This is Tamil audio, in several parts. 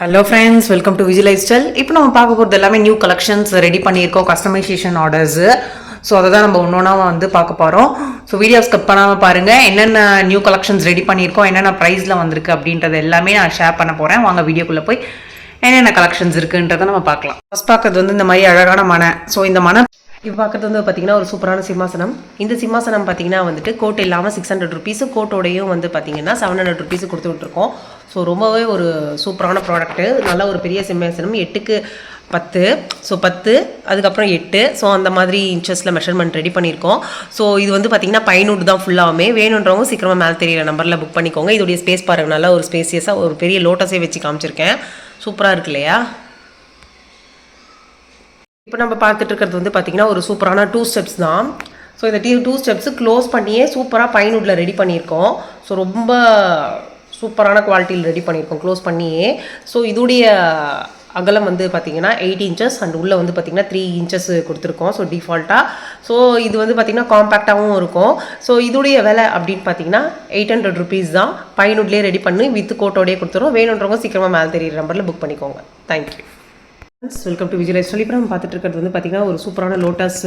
Hello friends welcome to Vijay life style இப்போ நம்ம பார்க்க போகிறது எல்லாமே நியூ கலெக்ஷன்ஸ் ரெடி பண்ணியிருக்கோம் கஸ்டமைசேஷன் ஆர்டர்ஸு ஸோ அதை தான் நம்ம ஒன்று ஒன்றா வந்து பார்க்க போகிறோம் ஸோ வீடியோ ஸ்கிப் பண்ணாமல் பாருங்கள் என்னென்ன நியூ கலெக்ஷன்ஸ் ரெடி பண்ணியிருக்கோம் என்னென்ன ப்ரைஸில் வந்திருக்கு அப்படின்றது எல்லாமே நான் ஷேர் பண்ண போகிறேன் வாங்க வீடியோக்குள்ளே போய் என்னென்ன கலெக்ஷன்ஸ் இருக்குன்றதை நம்ம பார்க்கலாம். ஃபஸ்ட் பார்க்கறது வந்து இந்த மாதிரி அழகான மனை. ஸோ இந்த மனை இப்போ பார்க்கறது வந்து பார்த்தீங்கன்னா ஒரு சூப்பரான சிம்மாசனம். இந்த சிம்மாசனம் பார்த்தீங்கன்னா வந்துட்டு கோட் இல்லாமல் சிக்ஸ் ஹண்ட்ரட் ருபீஸு கோட்டோடையும் வந்து பார்த்தீங்கன்னா செவன் ஹண்ட்ரட் ருபீஸ் கொடுத்து விட்ருக்கோம் ஸோ ரொம்பவே ஒரு சூப்பரான ப்ராடக்ட்டு நல்ல ஒரு பெரிய சிம்மாசனம் எட்டுக்கு பத்து. ஸோ பத்து அதுக்கப்புறம் எட்டு. ஸோ அந்த மாதிரி இன்ச்சஸில் மெஷர்மெண்ட் ரெடி பண்ணியிருக்கோம். ஸோ இது வந்து பார்த்தீங்கன்னா பயனூட் தான் ஃபுல்லாகவே வேணுன்றவங்க சீக்கிரமாக மேலே தெரியல நம்பரில் புக் பண்ணிக்கோங்க. இதோடைய ஸ்பேஸ் பாருங்கள் நல்லா ஒரு ஸ்பேசியஸாக ஒரு பெரிய லோட்டஸே வச்சு காமிச்சிருக்கேன். சூப்பராக இருக்கு இல்லையா? இப்போ நம்ம பார்த்துட்டு இருக்கிறது வந்து பார்த்தீங்கன்னா ஒரு சூப்பரான டூ ஸ்டெப்ஸ் தான். ஸோ இந்த டீ டூ ஸ்டெப்ஸு க்ளோஸ் பண்ணியே சூப்பராக பைன்வுட்டில் ரெடி பண்ணியிருக்கோம். ஸோ ரொம்ப சூப்பரான குவாலிட்டியில் ரெடி பண்ணியிருக்கோம் க்ளோஸ் பண்ணியே. ஸோ இதோடைய அகலம் வந்து பார்த்திங்கன்னா எயிட் இன்ச்சஸ் அண்ட் உள்ளே வந்து பார்த்தீங்கன்னா த்ரீ இன்ச்சஸ் கொடுத்துருக்கோம் ஸோ டிஃபால்ட்டாக ஸோ இது வந்து பார்த்திங்கன்னா காம்பேக்டாகவும் இருக்கும். ஸோ இதோடைய விலை அப்படின்னு பார்த்தீங்கன்னா எயிட் ஹண்ட்ரட் ருபீஸ் தான். பைனுட்லேயே ரெடி பண்ணி வித் கோட்டோடயே கொடுத்துரும் வேணுன்றவங்க சீக்கிரமாக மேலே தெரியிற நம்பரில் புக் பண்ணிக்கோங்க. தேங்க்யூ வெல்கம் டு விஜய் சொல்லி இப்போ நம்ம பார்த்துட்டு இருக்கிறது வந்து பார்த்திங்கன்னா ஒரு சூப்பரான லோட்டஸ்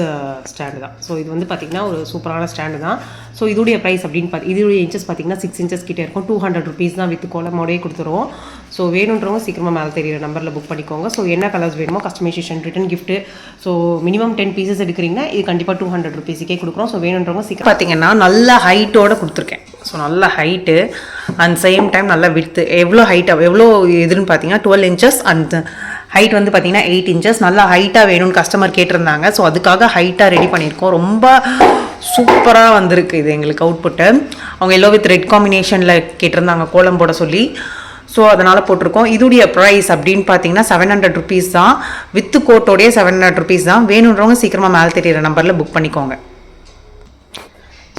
ஸ்டாண்டு தான். ஸோ இது வந்து பார்த்திங்கன்னா ஒரு சூப்பரான ஸ்டாண்டு தான். ஸோ இதோடைய ப்ரைஸ் அப்படின்னு பார்த்து இதோடைய இன்ச்சஸ் பார்த்திங்கன்னா சிக்ஸ் இன்ச்சஸ் கிட்டே இருக்கும். டூ ஹண்ட்ரட் ருபீஸ் தான் வித் கோலமோடே கொடுத்துருவோம். ஸோ வேணுன்றவங்க சீக்கிரமாக மேலே தெரியிற நம்பரில் புக் பண்ணிக்கோங்க. ஸோ என்ன கலர்ஸ் வேணுமோ customisation return gift so minimum ten pieces எடுக்கிறீங்கன்னா இது கண்டிப்பாக டூ ஹண்ட்ரட் ருபீஸுக்கே கொடுக்குறோம். ஸோ வேணுன்றவங்க சீக்கிரம் பார்த்தீங்கன்னா நல்ல ஹைட்டோட கொடுத்துருக்கேன். ஸோ நல்ல ஹைட்டு அண்ட் சேம் டைம் நல்லா வித்து எவ்வளோ ஹைட்டாக எவ்வளோ இதுன்னு பார்த்தீங்கன்னா டுவெல் இன்ச்சஸ் அண்ட் ஹைட் வந்து பார்த்தீங்கன்னா எயிட் இன்ச்சஸ் நல்லா ஹைட்டாக வேணும்னு கஸ்டமர் கேட்டிருந்தாங்க. ஸோ அதுக்காக ஹைட்டாக ரெடி பண்ணியிருக்கோம். ரொம்ப சூப்பராக வந்திருக்கு இது எங்களுக்கு அவுட்புட்டு அவங்க எல்லோ வித் ரெட் காம்பினேஷனில் கேட்டிருந்தாங்க கோலம் போட சொல்லி. ஸோ அதனால் போட்டிருக்கோம். இதுடைய ப்ரைஸ் அப்படின்னு பார்த்தீங்கன்னா செவன் ஹண்ட்ரட் ருபீஸ் தான். வித்து கோட்டோடைய செவன் ஹண்ட்ரட் ருபீஸ் தான். வேணுன்றவங்க சீக்கிரமாக மேலே தெரியிற நம்பரில் புக் பண்ணிக்கோங்க.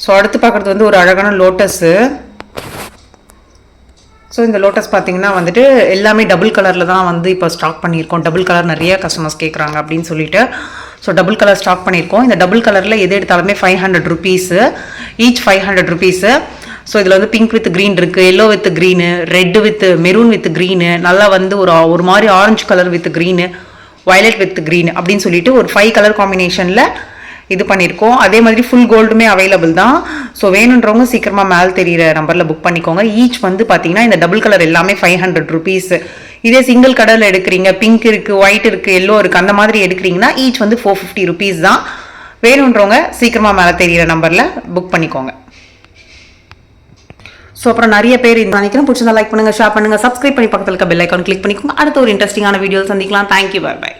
ஸோ அடுத்து பார்க்குறது வந்து ஒரு அழகான லோட்டஸு ஸோ இந்த லோட்டஸ் பார்த்தீங்கன்னா வந்துட்டு எல்லாமே டபுள் கலரில் தான் வந்து இப்போ ஸ்டாக் பண்ணியிருக்கோம். டபுள் கலர் நிறைய கஸ்டமர்ஸ் கேட்குறாங்க அப்படின்னு சொல்லிட்டு. ஸோ டபுள் கலர் ஸ்டாக் பண்ணியிருக்கோம். இந்த டபுள் கலரில் எது எடுத்தாலுமே five hundred rupees each five hundred rupees so இதில் வந்து பிங்க் வித் க்ரீன் இருக்குது yellow with green red with maroon with green நல்லா வந்து ஒரு ஒரு மாதிரி orange colour with green violet with green அப்படின்னு சொல்லிட்டு ஒரு ஃபைவ் கலர் காம்பினேஷனில் இது பண்ணியிருக்கோம் அதே மாதிரி ஃபுல் கோல்டுமே அவைலபிள் தான். ஸோ வேணுன்றவங்க சீக்கிரமாக மேல் தெரிகிற நம்பரில் புக் பண்ணிக்கோங்க. ஈச் வந்து பார்த்தீங்கன்னா இந்த டபுள் கலர் எல்லாமே ஃபைவ் ஹண்ட்ரட் ருபீஸ் இதே சிங்கிள் கலரில் எடுக்கிறீங்க பிங்க் இருக்குது ஒயிட் இருக்குது எல்லோ இருக்குது அந்த மாதிரி எடுக்கிறீங்கன்னா ஈச் வந்து ஃபோர் ஃபிஃப்டி ருபீஸ் தான். வேணுன்றவங்க சீக்கிரமாக மேலே தெரியிற நம்பரில் புக் பண்ணிக்கோங்க. ஸோ அப்புறம் நிறைய பேர் இந்த நினைக்கிறேன். பிடிச்சதா லைக் பண்ணுங்கள் ஷேர் பண்ணுங்கள் சப்ஸ்கிரைப் பண்ணி பக்கத்தில் இருக்க பெல் ஐக்கான் கிளிக் பண்ணிக்கோங்க. அடுத்த ஒரு இன்ட்ரெஸ்டிங்கான வீடியோ சந்திக்கலாம். தேங்க்யூ பாய் பாய்